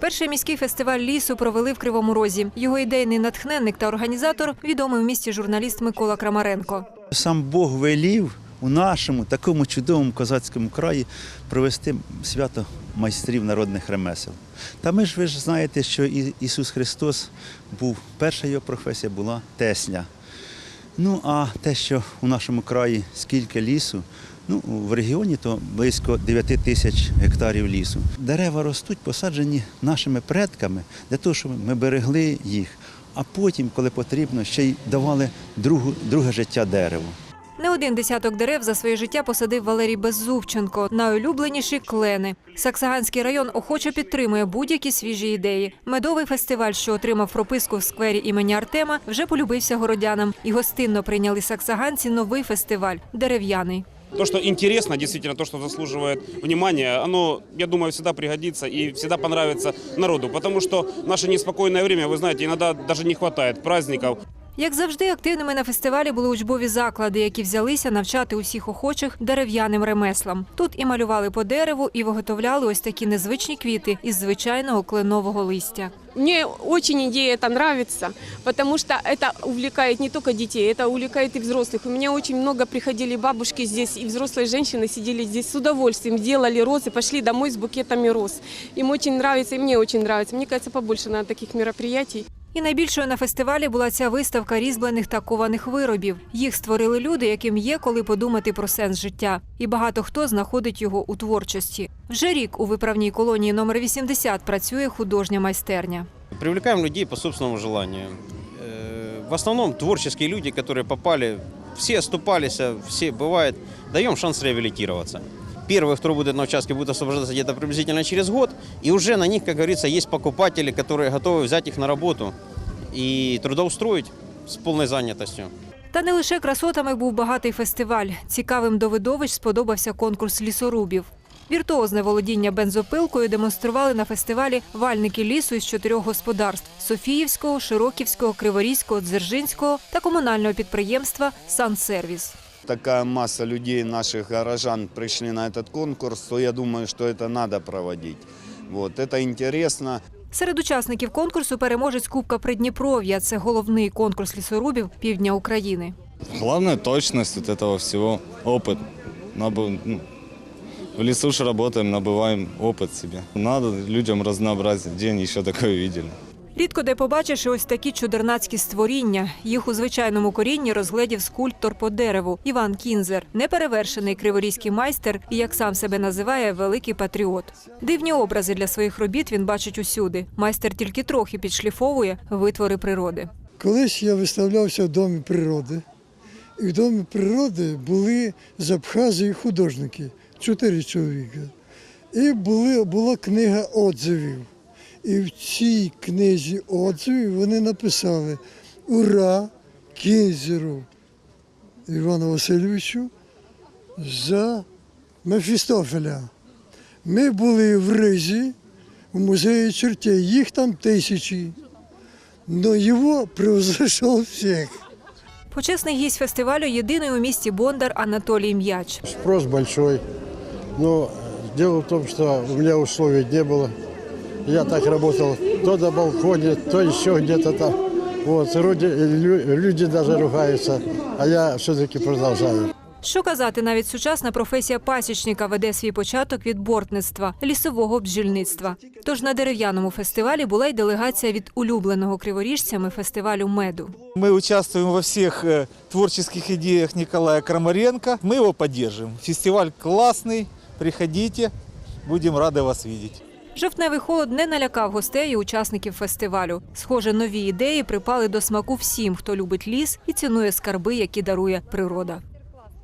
Перший міський фестиваль лісу провели в Кривому Розі. Його ідейний натхненник та організатор відомий в місті журналіст Микола Крамаренко. Сам Бог велів у нашому такому чудовому козацькому краї провести свято майстрів народних ремесел. Та ми ж ви ж знаєте, що Ісус Христос був, перша його професія була тесня. Ну а те, що у нашому краї скільки лісу, ну в регіоні то близько 9 тисяч гектарів лісу. Дерева ростуть, посаджені нашими предками для того, щоб ми берегли їх. А потім, коли потрібно, ще й давали другу, друге життя дереву. Не один десяток дерев за своє життя посадив Валерій Беззубченко. Найулюбленіші клени. Саксаганський район охоче підтримує будь-які свіжі ідеї. Медовий фестиваль, що отримав прописку в сквері імені Артема, вже полюбився городянам. І гостинно прийняли саксаганці новий фестиваль дерев'яний. То, что интересно, действительно, то, что заслуживает внимания, оно, я думаю, всегда пригодится и всегда понравится народу. Потому что наше неспокойное время, вы знаете, иногда даже не хватает праздников. Як завжди, активними на фестивалі були учбові заклади, які взялися навчати усіх охочих дерев'яним ремеслам. Тут і малювали по дереву, і виготовляли ось такі незвичні квіти із звичайного кленового листя. Мне очень идея эта нравится, потому что это увлекает не только детей, это увлекает и взрослых. У меня очень много приходили бабушки здесь, и взрослые женщины сидели здесь с удовольствием, делали розы, пошли домой с букетами роз. Им очень нравится, и мне очень нравится. Мне кажется, побольше надо таких мероприятий. І найбільшою на фестивалі була ця виставка різьблених та кованих виробів. Їх створили люди, яким є коли подумати про сенс життя. І багато хто знаходить його у творчості. Вже рік у виправній колонії номер 80 працює художня майстерня. Привлекаем людей по собственному желанию. Э, В основном творческие люди, которые попали, все оступались, а все бывает, даем шанс реабилитироваться. Первый, кто будет на участке, будет освобождаться где-то приблизительно через год, и уже на них, как говорится, есть покупатели, которые готовы взять их на работу и трудоустроить с полной занятостью. Та не лише красотами був багатий фестиваль. Цікавим до видовищ сподобався конкурс лісорубів. Віртуозне володіння бензопилкою демонстрували на фестивалі вальники лісу із чотирьох господарств Софіївського, Широківського, Криворізького, Дзержинського та комунального підприємства «Сансервіс». такая масса людей, наших горожан, пришли на этот конкурс, то я думаю, что это надо проводить. Вот, это интересно. Серед учасників конкурсу переможець Кубка Придніпров'я. Це головний конкурс лісорубів півдня України. Главное точность вот этого всего, опыт. Набы- ну, в лесу же работаем, набываем опыт себе. Надо людям разнообразить, где они еще такое видели. Рідко де побачиш ось такі чудернацькі створіння. Їх у звичайному корінні розгледів скульптор по дереву Іван Кінзер, неперевершений криворізький майстер і, як сам себе називає, великий патріот. Дивні образи для своїх робіт він бачить усюди. Майстер тільки трохи підшліфовує витвори природи. Колись я виставлявся в Домі природи, і в Домі природи були з Абхазії художники, чотири чоловіка. І була книга отзивів. І в цій книзі отзивів вони написали Ура Кінзеру Івану Васильовичу за Мефістофеля. Ми були в Ризі, в музеї чертей, їх там тисячі. Но его превзошел всех. Почесний гість фестивалю єдиний у місті Бондар Анатолій М'яч. Спрос большой. Но дело в том, что у меня условий не было. Я так работал то на балконе, то еще где-то там. Вот, и люди, лю- люди даже ругаются, а я все-таки продолжаю. Що казати, навіть сучасна професія пасічника веде свій початок від бортництва, лісового бджільництва. Тож на дерев'яному фестивалі була й делегація від улюбленого криворіжцями фестивалю меду. Мы участвуем во всех э, творческих идеях Николая Крамаренко. Мы его поддерживаем. Фестиваль классный. Приходите. Будем рады вас видеть. Жовтневий холод не налякав гостей і учасників фестивалю. Схоже, нові ідеї припали до смаку всім, хто любить ліс і цінує скарби, які дарує природа.